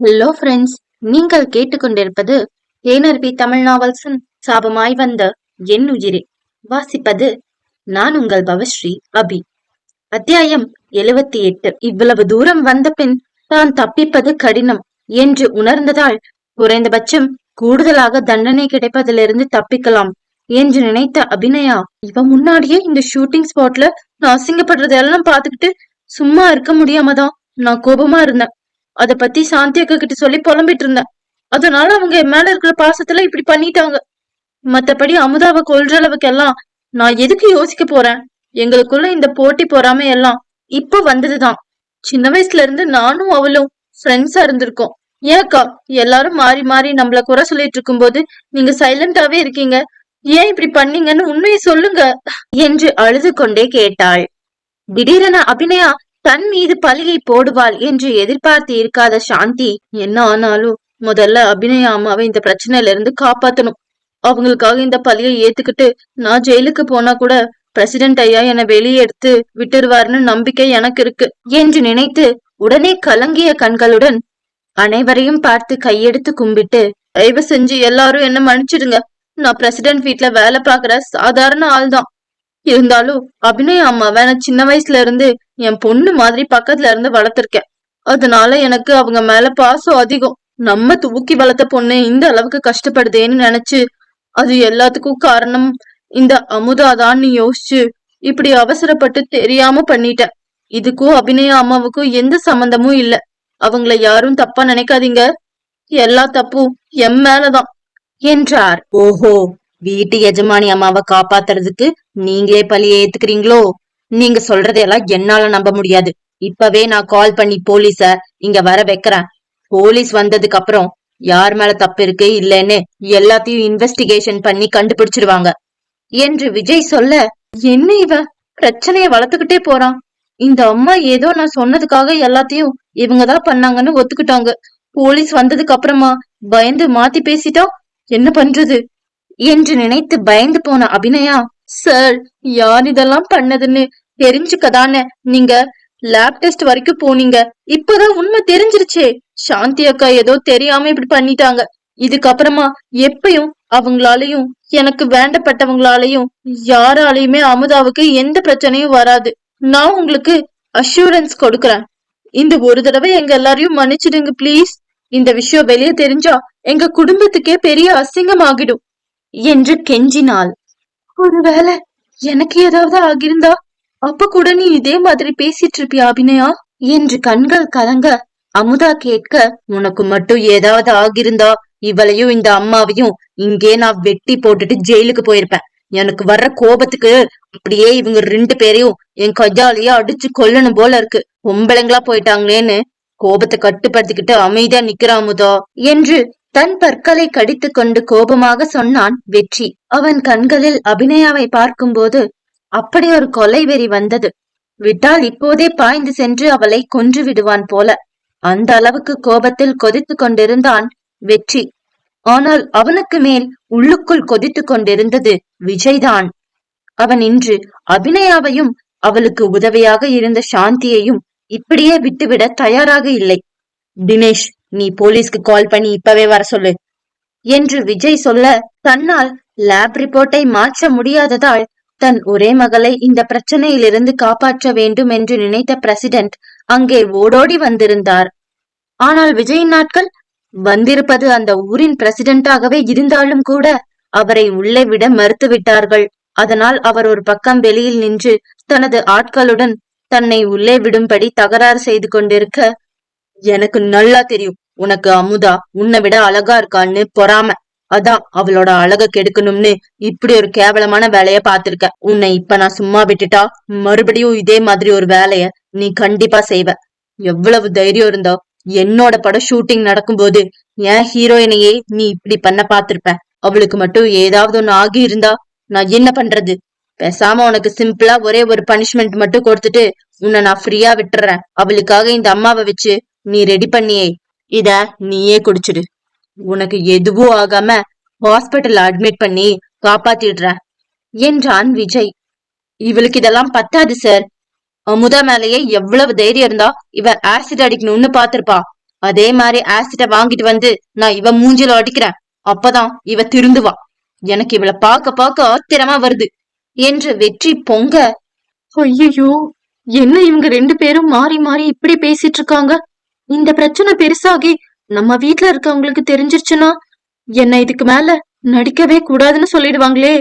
Hello friends நீங்கள் கேட்டுக்கொண்டிருப்பது ஏனர்பி தமிழ் நாவல்ஸின் சாபமாய் வந்த என் உயிரே. வாசிப்பது நான் உங்கள் பவஸ்ரீ அபி. அத்தியாயம் எழுவத்தி எட்டு. இவ்வளவு தூரம் வந்த பின் தான் தப்பிப்பது கடினம் என்று உணர்ந்ததால் குறைந்தபட்சம் கூடுதலாக தண்டனை கிடைப்பதிலிருந்து தப்பிக்கலாம் என்று நினைத்த அபிநயா இவ முன்னாடியே இந்த ஷூட்டிங் ஸ்பாட்ல நான் அசிங்கப்படுறதெல்லாம் பார்த்துக்கிட்டு சும்மா இருக்க முடியாமதான் நான் கோபமா இருந்தேன். அத பத்தி சாந்தி அக்கா கிட்ட சொல்லி புலம்பிட்டு இருந்தேன். அதனால அவங்க என் மேல இருக்கிற பாசத்துல இப்படி பண்ணிட்டாங்க. மத்தபடி அமுதாவை கொல்ற அளவுக்கு எல்லாம் நான் எதுக்கு யோசிக்க போறேன்? எங்களுக்குள்ள இந்த போட்டி போறாம எல்லாம் இப்ப வந்ததுதான். சின்ன வயசுல இருந்து நானும் அவளும் ஃப்ரெண்ட்ஸா இருந்திருக்கோம். ஏன்க்கா எல்லாரும் மாறி மாறி நம்மள குறை சொல்லிட்டு இருக்கும்போது நீங்க சைலண்டாவே இருக்கீங்க. ஏன் இப்படி பண்ணீங்கன்னு உண்மையை சொல்லுங்க. என்று அழுது கொண்டே கேட்டாள். திடீரென அபிநயா தன் மீது பழியை போடுவாள் என்று எதிர்பார்த்து இருக்காத சாந்தி என்ன ஆனாலும் முதல்ல அபிநய அம்மாவை இந்த பிரச்சனையில இருந்து காப்பாத்தணும். அவங்களுக்காக இந்த பழியை ஏத்துக்கிட்டு நான் ஜெயிலுக்கு போனா கூட பிரசிடென்ட் ஐயா என்னை வெளியே எடுத்து விட்டுருவாருன்னு நம்பிக்கை எனக்கு இருக்கு என்று நினைத்து உடனே கலங்கிய கண்களுடன் அனைவரையும் பார்த்து கையெடுத்து கும்பிட்டு தயவு செஞ்சு எல்லாரும் என்ன மன்னிச்சிடுங்க. நான் பிரசிடென்ட் வீட்ல வேலை பாக்குற சாதாரண ஆள்தான். இருந்தாலும் அபிநய அம்மாவை நான் சின்ன வயசுல இருந்து என் பொண்ணு மாதிரி பக்கத்துல இருந்து வளர்த்திருக்கேன். அதனால எனக்கு அவங்க மேல பாசம் அதிகம். நம்ம தூக்கி வளர்த்த பொண்ணு இந்த அளவுக்கு கஷ்டப்படுதேன்னு நினைச்சு அது எல்லாத்துக்கும் காரணம் இந்த அமுதாதான்னு யோசிச்சு இப்படி அவசரப்பட்டு தெரியாம பண்ணிட்டேன். இதுக்கும் அபிநய அம்மாவுக்கும் எந்த சம்பந்தமும் இல்ல. அவங்கள யாரும் தப்பா நினைக்காதீங்க. எல்லா தப்பும் என் மேலதான் என்றார். ஓஹோ. வீட்டு எஜமானி அம்மாவை காப்பாத்துறதுக்கு நீங்களே பழிய ஏத்துக்கிறீங்களோ? நீங்க சொல்றதையெல்லாம் என்னால நம்ப முடியாது. இப்பவே நான் கால் பண்ணி போலீஸ இங்க வர வைக்கிறேன். போலீஸ் வந்ததுக்கு அப்புறம் யார் மேல தப்பு இருக்கு இல்லைன்னு எல்லாத்தையும் இன்வெஸ்டிகேஷன் பண்ணி கண்டுபிடிச்சிருவாங்க. என்று விஜய் சொல்ல என்ன இவ? பிரச்சனைய வளர்த்துக்கிட்டே போறான். இந்த அம்மா ஏதோ நான் சொன்னதுக்காக எல்லாத்தையும் இவங்கதான் பண்ணாங்கன்னு ஒத்துக்கிட்டாங்க. போலீஸ் வந்ததுக்கு அப்புறமா பயந்து மாத்தி பேசிட்டோம் என்ன பண்றது? என்று நினைத்து பயந்து போன அபிநயா சார் யார் இதெல்லாம் பண்ணதுன்னு? தெரிஞ்சுக்கதானே? நீங்க லேப் டெஸ்ட் வரைக்கும் போனீங்க. இப்பதான் உண்மை தெரிஞ்சிருச்சே. சாந்தி அக்கா ஏதோ தெரியாம இப்படி பண்ணிட்டாங்க. இதுக்கப்புறமா எப்பயும் அவங்களாலையும் எனக்கு வேண்டப்பட்டவங்களாலையும் யாராலையுமே அமுதாவுக்கு எந்த பிரச்சனையும் வராது. நான் உங்களுக்கு அஷூரன்ஸ் கொடுக்கறேன். இந்த ஒரு தடவை எங்க எல்லாரையும் மன்னிச்சிடுங்க ப்ளீஸ் இந்த விஷயம் வெளியே தெரிஞ்சா எங்க குடும்பத்துக்கே பெரிய அசிங்கம் ஆகிடும் என்று கெஞ்சினாள். ஒருவேளை எனக்கு ஏதாவது ஆகியிருந்தா அப்ப கூட நீ இதே மாதிரி பேசிட்டு இருப்பியா அபிநயா? என்று கண்கள் கலங்க அமுதா கேட்க உனக்கு மட்டும் ஏதாவது ஆகியிருந்தா இவளையும் இந்த அம்மாவையும் இங்கே நான் வெட்டி போட்டுட்டு ஜெயிலுக்கு போயிருப்பேன். எனக்கு வர்ற கோபத்துக்கு அப்படியே இவங்க ரெண்டு பேரையும் என் கையாலேயே அடிச்சு கொல்லணும் போல இருக்கு. பொம்பளைங்களா போயிட்டாங்களேன்னு கோபத்தை கட்டுப்படுத்திக்கிட்டு அமைதியா நிக்கிறா அமுதா. என்று தன் பற்களை கடித்துக் கொண்டு கோபமாக சொன்னான் வெற்றி. அவன் கண்களில் அபிநயாவை பார்க்கும்போது அப்படி ஒரு கொலை வெறி வந்தது. விட்டால் இப்போதே பாய்ந்து சென்று அவளை கொன்று விடுவான் போல. அந்த அளவுக்கு கோபத்தில் கொதித்து கொண்டிருந்தான் வெற்றி. ஆனால் அவனுக்கு மேல் உள்ளுக்குள் கொதித்து கொண்டிருந்தது விஜய்தான். அவன் இன்று அபிநயாவையும் அவளுக்கு உதவியாக இருந்த சாந்தியையும் இப்படியே விட்டுவிட தயாராக இல்லை. தினேஷ் நீ போலீஸ்க்கு கால் பண்ணி இப்பவே வர சொல்லு. என்று விஜய் சொல்ல தன்னால் லேப் ரிப்போர்ட்டை மாற்ற முடியாததால் தன் ஒரே மகளை இந்த பிரச்சனையிலிருந்து காப்பாற்ற வேண்டும் என்று நினைத்த பிரசிடென்ட் அங்கே ஓடோடி வந்திருந்தார். ஆனால் விஜயின் நாட்கள் வந்திருப்பது அந்த ஊரின் பிரசிடென்டாகவே இருந்தாலும் கூட அவரை உள்ளே விட மறுத்துவிட்டார்கள் அதனால் அவர் ஒரு பக்கம் வெளியில் நின்று தனது ஆட்களுடன் தன்னை உள்ளே விடும்படி தகராறு செய்து கொண்டிருக்க எனக்கு நல்லா தெரியும். உனக்கு அமுதா உன்னை விட அழகா இருக்கான்னு பொறாம. அதான் அவளோட அழக கெடுக்கணும்னு இப்படி ஒரு கேவலமான வேலைய பாத்திருக்க உன்னை இப்ப நான் சும்மா விட்டுட்டா மறுபடியும் இதே மாதிரி ஒரு வேலைய நீ கண்டிப்பா செய்வ. எவ்வளவு தைரியம் இருந்தா என்னோட படம் ஷூட்டிங் நடக்கும்போது என் ஹீரோயினையே நீ இப்படி பண்ண பாத்திருப்ப அவளுக்கு மட்டும் ஏதாவது ஒண்ணு ஆகி இருந்தா நான் என்ன பண்றது? பேசாம உனக்கு சிம்பிளா ஒரே ஒரு பனிஷ்மெண்ட் மட்டும் கொடுத்துட்டு உன்னை நான் ஃப்ரீயா விட்டுறேன். அவளுக்காக இந்த அம்மாவை வச்சு நீ ரெடி பண்ணியே. இத நீயே குடிச்சிடு. உனக்கு எதுவும் ஆகாம ஹாஸ்பிட்டல் அட்மிட் பண்ணி காப்பாத்திடுற. என்றான் விஜய். இவளுக்கு இதெல்லாம் பத்தாது சார் அமுதா மேலேயே எவ்வளவு தைரியம் இருந்தா இவ ஆசிட் அடிக்கணும்னு பாத்திருப்பா அதே மாதிரி ஆசிட்ட வாங்கிட்டு வந்து நான் இவ மூஞ்சில அடிக்கிறேன். அப்பதான் இவ திருந்துவா. எனக்கு இவளை பார்க்க பார்க்க ஆத்திரமா வருது. என்று வெற்றி பொங்க ஐயோ என்ன இவங்க ரெண்டு பேரும் மாறி மாறி இப்படி பேசிட்டு இருக்காங்க? இந்த பிரச்சனை பெருசாகி நம்ம வீட்டுல இருக்கவங்களுக்கு தெரிஞ்சிருச்சுன்னா என்ன இதுக்கு மேல நடிக்கவே கூடாதுன்னு சொல்லிடுவாங்களே.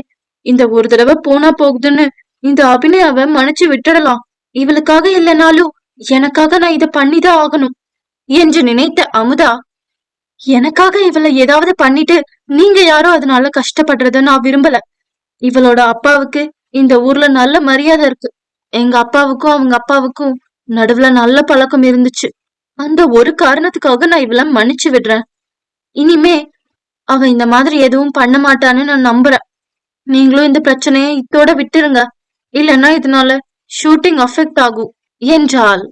இந்த ஒரு தடவை போனா போகுதுன்னு இந்த அபிநயாவ மன்னிச்சு விட்டுடலாம். இவளுக்காக இல்லைனாலும் எனக்காக நான் இதை பண்ணிதான் ஆகணும். என்று நினைத்த அமுதா எனக்காக இவளை ஏதாவது பண்ணிட்டு நீங்க யாரோ அதனால கஷ்டப்படுறத நான் விரும்பல. இவளோட அப்பாவுக்கு இந்த ஊர்ல நல்ல மரியாதை இருக்கு. எங்க அப்பாவுக்கும் அவங்க அப்பாவுக்கும் நடுவுல நல்ல பழக்கம் இருந்துச்சு. அந்த ஒரு காரணத்துக்காக நான் இவள மன்னிச்சு விடுறேன். இனிமே அவ இந்த மாதிரி எதுவும் பண்ண மாட்டான்னு நான் நம்புறேன். நீங்களும் இந்த பிரச்சனையை இத்தோட விட்டுருங்க. இல்லைன்னா இதனால ஷூட்டிங் அஃபெக்ட் ஆகும் என்றாள்.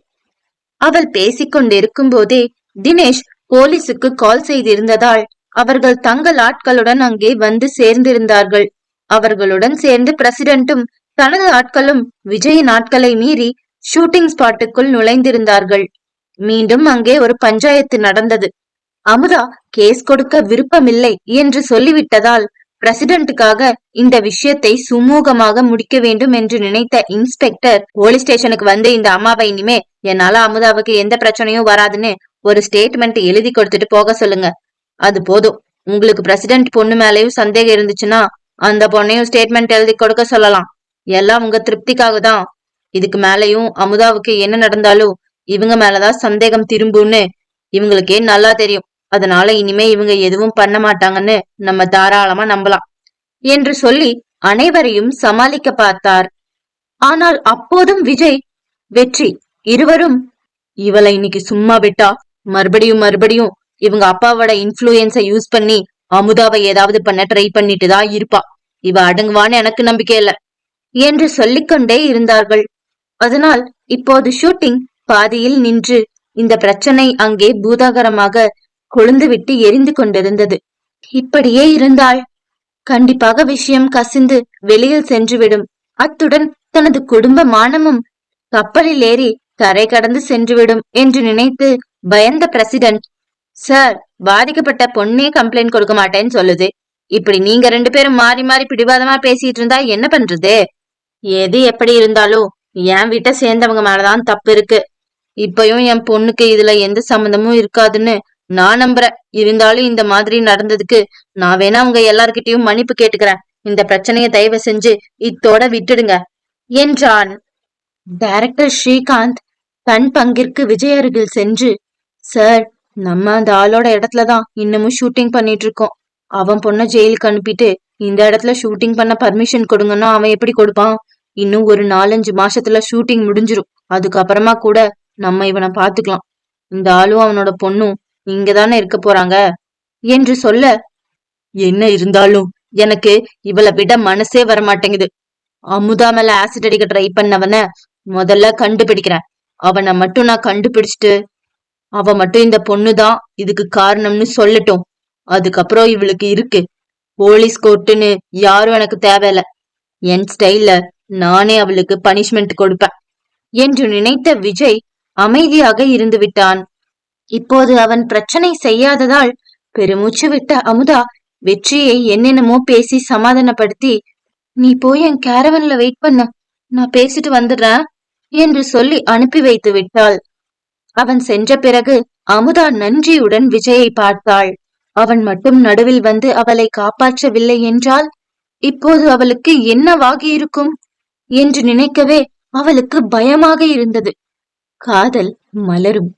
அவள் பேசிக்கொண்டிருக்கும் போதே தினேஷ் போலீசுக்கு கால் செய்திருந்ததால் அவர்கள் தங்கள் ஆட்களுடன் அங்கே வந்து சேர்ந்திருந்தார்கள். அவர்களுடன் சேர்ந்து பிரசிடென்ட்டும் தனது ஆட்களும் விஜயின் ஆட்களை மீறி ஷூட்டிங் ஸ்பாட்டுக்குள் நுழைந்திருந்தார்கள். மீண்டும் அங்கே ஒரு பஞ்சாயத்து நடந்தது. அமுதா கேஸ் கொடுக்க விருப்பமில்லை என்று சொல்லிவிட்டதால் பிரசிடென்ட்டுக்காக இந்த விஷயத்தை சுமூகமாக முடிக்க வேண்டும் என்று நினைத்த இன்ஸ்பெக்டர் போலீஸ் ஸ்டேஷனுக்கு வந்து இந்த அம்மாவை இனிமே என்னால அமுதாவுக்கு எந்த பிரச்சனையும் வராதுன்னு ஒரு ஸ்டேட்மெண்ட் எழுதி கொடுத்துட்டு போக சொல்லுங்க. அது போதும். உங்களுக்கு பிரசிடென்ட் பொண்ணு மேலேயும் சந்தேகம் இருந்துச்சுன்னா அந்த பொண்ணையும் ஸ்டேட்மெண்ட் எழுதி கொடுக்க சொல்லலாம். எல்லாம் உங்க திருப்திக்காக தான். இதுக்கு மேலையும் அமுதாவுக்கு என்ன நடந்தாலும் இவங்க மேலதான் சந்தேகம் திரும்பும்னு இவங்களுக்கே நல்லா தெரியும்? அதனால இனிமே இவங்க எதுவும் பண்ண மாட்டாங்கன்னு நம்ம தாராளமா நம்பலாம். என்று சொல்லி அனைவரையும் சமாளிக்க பார்த்தார். ஆனால் அப்போதும் விஜய் வெற்றி இருவரும் இவளை இன்னைக்கு சும்மா விட்டா? மறுபடியும் மறுபடியும் இவங்க அப்பாவோட இன்ஃபுளுயன்ஸை யூஸ் பண்ணி அமுதாவை ஏதாவது பண்ண ட்ரை பண்ணிட்டு தான் இருப்பா. இவ அடங்குவான்னு எனக்கு நம்பிக்கை இல்ல. என்று சொல்லிக்கொண்டே இருந்தார்கள். அதனால் இப்போது ஷூட்டிங் பாதியில் நின்று இந்த பிரச்சனை அங்கே பூதாகரமாக கொழுந்துவிட்டு எரிந்து கொண்டிருந்தது. இப்படியே இருந்தால் கண்டிப்பாக விஷயம் கசிந்து வெளியில் சென்றுவிடும். அத்துடன் தனது குடும்ப மானமும் கப்பலில் ஏறி கரை கடந்து சென்றுவிடும் என்று நினைத்து பயந்த பிரசிடென்ட் சார் பாதிக்கப்பட்ட பொண்ணே கம்ப்ளைண்ட் கொடுக்க மாட்டேன்னு சொல்லுது. இப்படி நீங்க ரெண்டு பேரும் மாறி மாறி பிடிவாதமா பேசிட்டு இருந்தா என்ன பண்றது? எது எப்படி இருந்தாலும் என் வீட்டை சேர்ந்தவங்க மேலதான் தப்பு இருக்கு. இப்பயும் என் பொண்ணுக்கு இதுல எந்த சம்மந்தமும் இருக்காதுன்னு நான் நம்புறேன். இருந்தாலும் இந்த மாதிரி நடந்ததுக்கு நான் வேணா உங்க எல்லார்கிட்டயும் மன்னிப்பு கேட்டுக்கிறேன். இந்த பிரச்சனையை தயவு செஞ்சு இத்தோட விட்டுடுங்க என்றான். டைரக்டர் ஸ்ரீகாந்த் தன் பங்கிற்கு விஜய் அருகில் சென்று சார் நம்ம அந்த ஆளோட இடத்துலதான் இன்னமும் ஷூட்டிங் பண்ணிட்டு இருக்கோம். அவன் பொண்ண ஜெயிலுக்கு அனுப்பிட்டு இந்த இடத்துல ஷூட்டிங் பண்ண பர்மிஷன் கொடுங்கன்னா அவன் எப்படி கொடுப்பான்? இன்னும் ஒரு நாலஞ்சு மாசத்துல ஷூட்டிங் முடிஞ்சிரும். அதுக்கப்புறமா கூட நம்ம இவனை பாத்துக்கலாம். இந்த ஆளும் அவனோட பொண்ணும் இங்கதானே இருக்க போறாங்க? என்று சொல்ல என்ன இருந்தாலும் எனக்கு இவளை விட மனசே வரமாட்டேங்குது. அமுதா மேல ஆசிட் அடிக்க ட்ரை பண்ணவன முதல்ல கண்டுபிடிக்கிறேன். அவனை மட்டும் நான் கண்டுபிடிச்சிட்டு அவ மட்டும் இந்த பொண்ணுதான் இதுக்கு காரணம்னு சொல்லட்டும். அதுக்கப்புறம் இவளுக்கு இருக்கு. போலீஸ் கோர்ட்டுன்னு யாரும் எனக்கு தேவையில்ல. என் ஸ்டைல்ல நானே அவளுக்கு பனிஷ்மெண்ட் கொடுப்பேன். என்று நினைத்த விஜய் அமைதியாக இருந்து விட்டான் இப்போது அவன் பிரச்சனை செய்யாததால் பெருமூச்சு விட்ட அமுதா வெற்றியை என்னென்னமோ பேசி சமாதானப்படுத்தி நீ போய் என் கேரவன்ல வெயிட் பண்ண. நான் பேசிட்டு வந்துடுறேன் என்று சொல்லி அனுப்பி வைத்து விட்டாள். அவன் சென்ற பிறகு அமுதா நன்றியுடன் விஜயை பார்த்தாள். அவன் மட்டும் நடுவில் வந்து அவளை காப்பாற்றவில்லை என்றால் இப்போது அவளுக்கு என்னவாகி இருக்கும் என்று நினைக்கவே அவளுக்கு பயமாக இருந்தது. காதல் மலரும்.